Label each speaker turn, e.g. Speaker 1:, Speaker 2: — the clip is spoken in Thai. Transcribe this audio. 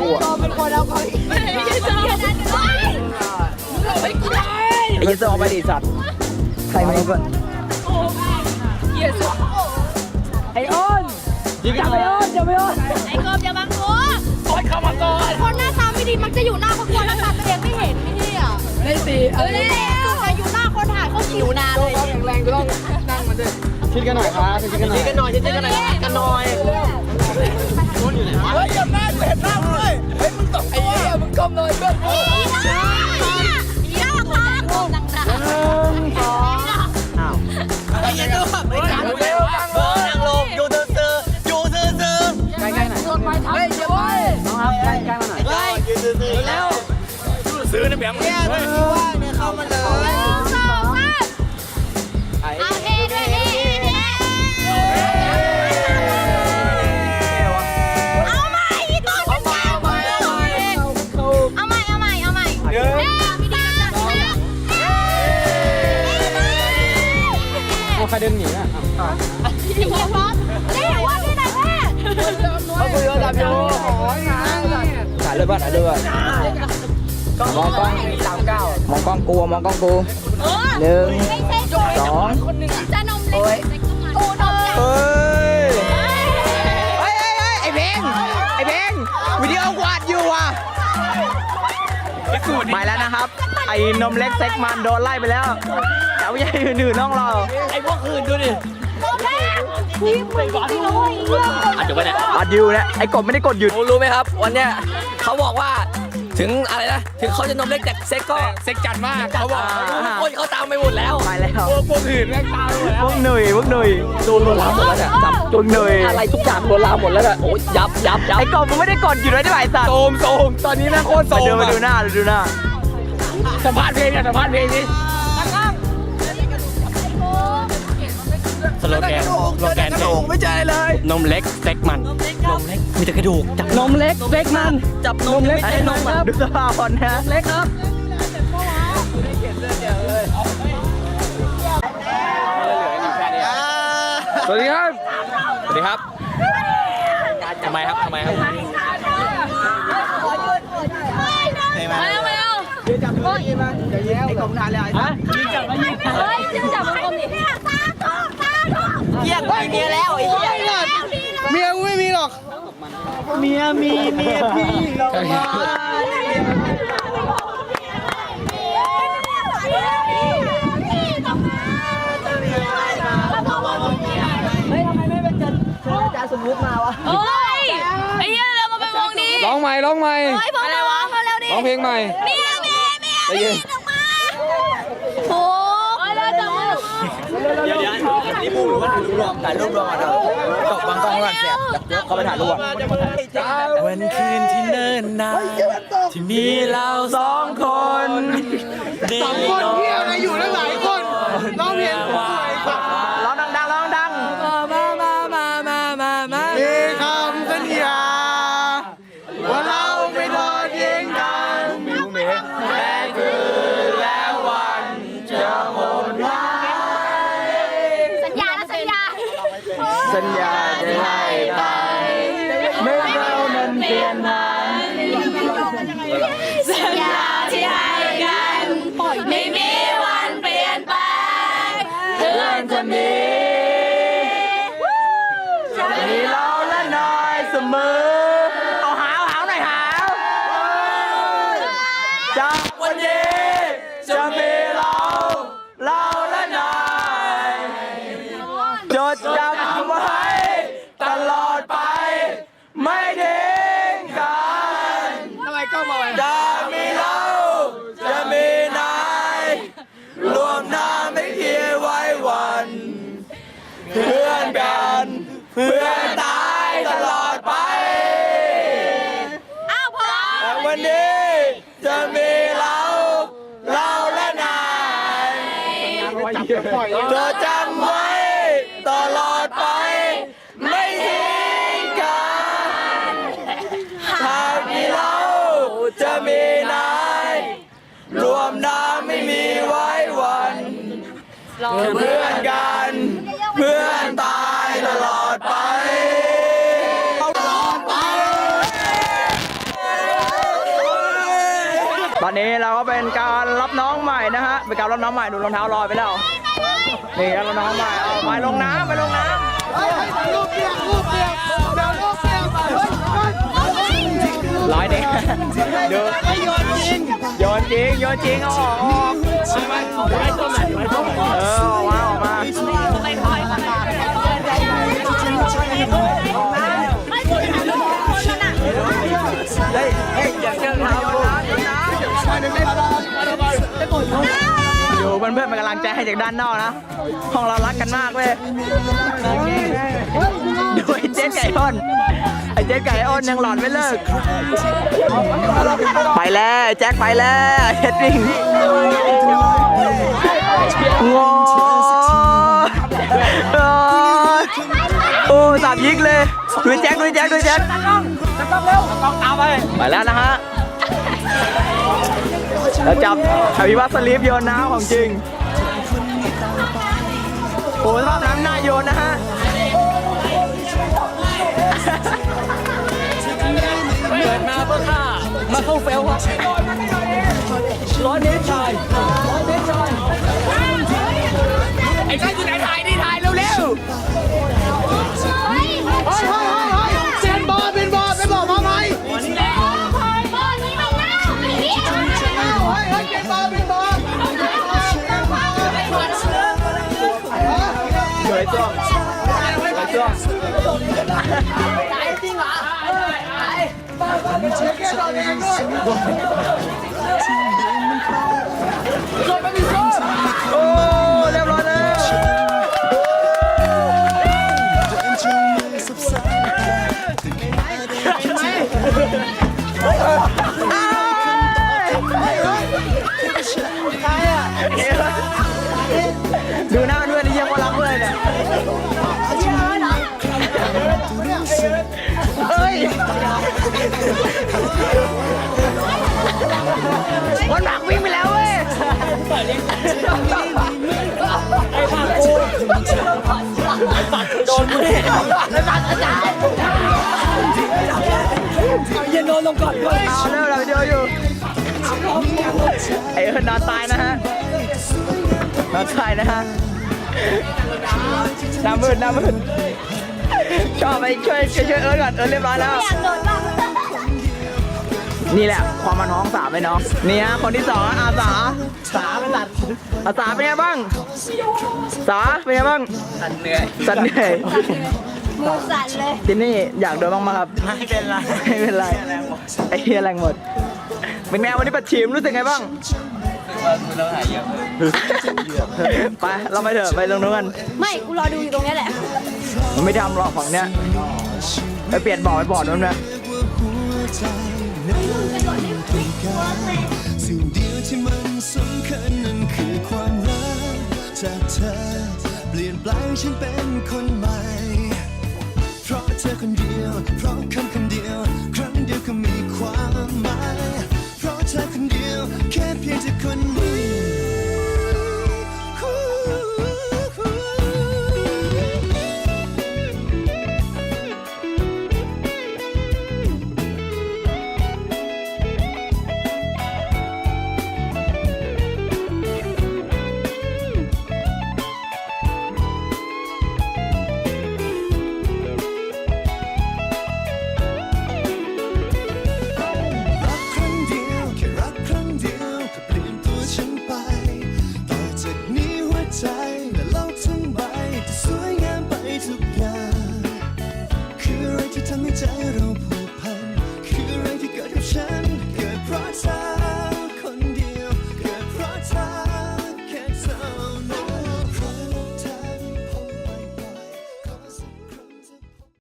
Speaker 1: กูอ้ยิ้มซ้ไอ้ยเออกไปดิสัตว์ใครมาเพื่อนยสัตไอออนอย่าไปออนอย่าไปออน
Speaker 2: ไอ้กบอย่าบังตัวอ้นเข้ามาก่อนคนหน้าตาไม่ดีมักจะอยู่หน้าคนคนหน้าตาตัวเองไม่เห็นไม่เหี้ย
Speaker 1: ได้สี
Speaker 2: เออได้สุอยู่หน้าคนถ่ายก็หิวนานเลยต้อง
Speaker 1: แรงก็ต้องนั่งมาด้วยชิดกันหน่อยครับชิดกันหน่อยชิดกันหน่อยชิดกันหน่อยกันหน่อย
Speaker 2: เฮ้ยอย่าหน้าเห็นหน้าเลยเฮ้ยมึงตกไอ้เหี้ยมึงก้มหน่อยก้มหน่อยยากมากก้มดังๆ เดิน
Speaker 1: หนีอะ
Speaker 2: พี่ดีพร้อมเร็วว่าที่ไหนแม่
Speaker 1: เขาคุยโทรศัพท์อยู่ถ่ายเลยป่ะถ่ายเลยป่ะมองกล้องสามเก้ามองกล้องกูมองกล้องกูหนึ่งสอง
Speaker 2: จะนมเล็กตูนมเฮ้
Speaker 1: ยเฮ้ยเฮ้ยไอเพงไอเพงวิดีโอกวาดอยู่ว่ะไปแล้วนะครับ ไอ้นมเล็กเซ็กมันโดนไล่ไปแล้ว แถวใหญ่อื่นๆน้องเรา
Speaker 3: ไอ้พวกอื่นดูดิ
Speaker 2: พี่มึงจริงๆนะเว้ย
Speaker 3: อะเดี๋ยวไปเนี่ย
Speaker 1: อัดดิวเนี่ยไอ้กบไม่ได้กดหยุด
Speaker 4: รู้รู้ไหมครับ วันเนี้ยเขาบอกว่าถึงอะไรนะ ถึงเขาจะนมเล็กแต่เซ็กก็
Speaker 3: เซ็กจัดมากเขาบอก
Speaker 4: คนเขาตามไปหมดแล้ว
Speaker 1: ไปแล้ว
Speaker 3: พวกพวกอื่นแม่งตามไปหมดแล้ว
Speaker 1: พวกหนุ่ยพวกหนุ่ย
Speaker 4: โดนลวนลามหมดแล้วเนี่ยจับ
Speaker 1: พวกหนุ่ย
Speaker 4: อะไรทุกอย่างโดนลามหมดแล้วเนี่ยโอ้ยยับยับยับ
Speaker 1: ไอ้กบมึงไม่ได้กดหยุดไว้ได้ไหมไอ้สัตว์
Speaker 3: โซมโซมตอนนี้แม่งโคตรโซ
Speaker 1: มาดู
Speaker 3: ม
Speaker 1: มาดูหน้าดูหน้า
Speaker 3: สัมภาษณ์เพลงเนี่ยสัมภาษณ์เพลงนี้ โลแกนสโลแกนเพลง
Speaker 1: ไม่เจอเลย
Speaker 3: นมเล็กเซ็กมัน นมเล็กมีแต่กระดูกจับ
Speaker 1: นมเล็กเล็กมัน จับนมเล็กไอ้นมครับดูสภาพก่อนนะเล็กครับ
Speaker 3: สวัสดีครับ สวัสดีครับทำไมครับทำไมครับ
Speaker 2: มาแล้วมาแล้ว
Speaker 1: ไอ้กบทานแล้วไอ้สัตว์
Speaker 2: เฮ้ยจะจับมันคมดิเนี่ยตาโตตาโต
Speaker 1: เหี้ยกูมีเมียแล้วไอ้เหี้ย
Speaker 3: เมียกูไม่มีหรอก
Speaker 1: เมียมีเมียพี่เรามา
Speaker 2: โอ้ยไอ้เหี้ยเรามาเป็นวงนี้
Speaker 3: ร้องใหม่ร้องใหม่
Speaker 2: เฮ้ยพอแล้วพอแล้วดิ
Speaker 3: ร้องเพลงใหม่
Speaker 2: เมียเมียเมีย
Speaker 3: ใจเย็น
Speaker 2: โอ้ยเราจับมือ
Speaker 1: เดี๋ยวเดี๋ยวนี่บูหรือว่าถ่ายรูปรวมถ่ายรูปรวมก่อนเถอะกบบางกล้องก่อนเสียเดี๋ยวเขาไปถ่ายรูปก่อน
Speaker 4: วันคืนที่เนิ่นนานที่มีเราสองคนสองคนเที่ยวนะอยู่
Speaker 1: แล้วห
Speaker 2: น สัญญา
Speaker 1: จะให้ไปไม่เรานั้นเปลี่ยนผ่าน
Speaker 2: สัญญาที่ให้กันไม่มีวันเปลี่ยนไป
Speaker 1: เพื่อนคนนี้จะมีเราและนายเสมอ เอาหาวหาวหน่อยหาวจ้ากวันนี้จะมีเรา เราและนายจดจำไว้ตลอดไป ไม่ทิ้งกัน ทำไมก็มาจะมีเรา จะมีนายรวมน้ำไม่เคียไว้วัน เพื่อนกัน เพื่อนตายตลอดไป
Speaker 2: อ้าวพอ
Speaker 1: แต่วันนี้จะมีเรา เราและนายเธอจำไว้ตลอดไป ไม่ทิ้งกันหากมีเรา จะมีนายรวมน้ำไม่มีไว้วันเพื่อนกัน เพื่อนตายตลอดไปตลอดไปตอนนี้เราก็เป็นการรับน้องใหม่นะฮะเป็นการรับน้องใหม่ดูรองเท้าลอยไปแล้วนี่รับน้องใหม่เอาไปลงน้ำไปลงน้
Speaker 2: เจริง
Speaker 1: โยนจริงเอาออกออกเออออกมาออกมาเฮ้ยเฮ้ยอย่าเชื่อเท้าโยนน้ำโยนน้ำอยู่เพื่อนๆเป็นกำลังใจให้จากด้านนอกนะห้องเรารักกันมากเลยดูไอ้เจ๊ไก่อ้นไอ้ เจ๊ไก่อ้นยังหลอนไม่เลิก ไปแล้วแจ็คไปแล้วเฮ็ดวิ่งงอโอ้สับยิกเลยดูแจ็คดูแจ็คดูแจ็คตากล้องตากล้องเร็วตากล้องตามไปไปแล้วนะฮะแล้วจับอภิวัตสลีปโยนน้ำของจริงโอ้สภาพน้ำหน้าโยนนะฮะ
Speaker 3: มาเข้าเฟลครับร้อยเมตรชายร้อยเมตรชายไอ้ชายอยู่ไหนถ่ายดิถ่ายเร็ว
Speaker 1: ๆ โอ้เวันหมักวิ่งไปแล้วเว้ย
Speaker 3: โดนมือเย็นโดนลงก่อนด้วย
Speaker 1: เอาเร็วเราวิดีโออยู่ ไอ้เอิญนอนตายนะฮะ นอนตายนะฮะหน้ามืดหน้ามืดชอบไปช่วยช่วยช่วยเอิญก่อน เอิญเรียบร้อยแล้วนี่ แหละ ความมันน้องสามไหมน้องนี่ฮะคนที่สองอาสาสาเป็นหลัดอาสาเป็นไงบ้างสาเป็นไงบ้าง
Speaker 3: สันเหนื่อย
Speaker 1: สันเหนื่อย
Speaker 2: มือสั่นเลย
Speaker 1: ที่นี่อยากโดนบ้างไหมครับ
Speaker 3: ไม่เป็นไร
Speaker 1: ไม่เป็นไรไอ้เฮียแรงหมดเป็นไงวันนี้ปัดชิมรู้สึกไงบ้าง
Speaker 3: ว่าคุณต้องหายเยอะ
Speaker 1: ไปเราไปเถอะไปตรงนู้นกัน
Speaker 2: ไม่กูรอดูอยู่ตรงนี้แหละ
Speaker 1: มันไม่ทำหรอกฝั่งเนี้ยไปเปลี่ยนบ่อไปบ่อนู้นนะ
Speaker 5: นั้นเป็นกันสิ่งเดียวที่มันสำคัญนั้นคือความรักจากเธอ เปลี่ยนแปลงฉันเป็นคนใหม่ เพราะเธอคนเดียว เพราะคำคำเดียว ครั้งเดียวก็มีความหมาย เพราะเธอคนเดียว แค่เพียงเธอคน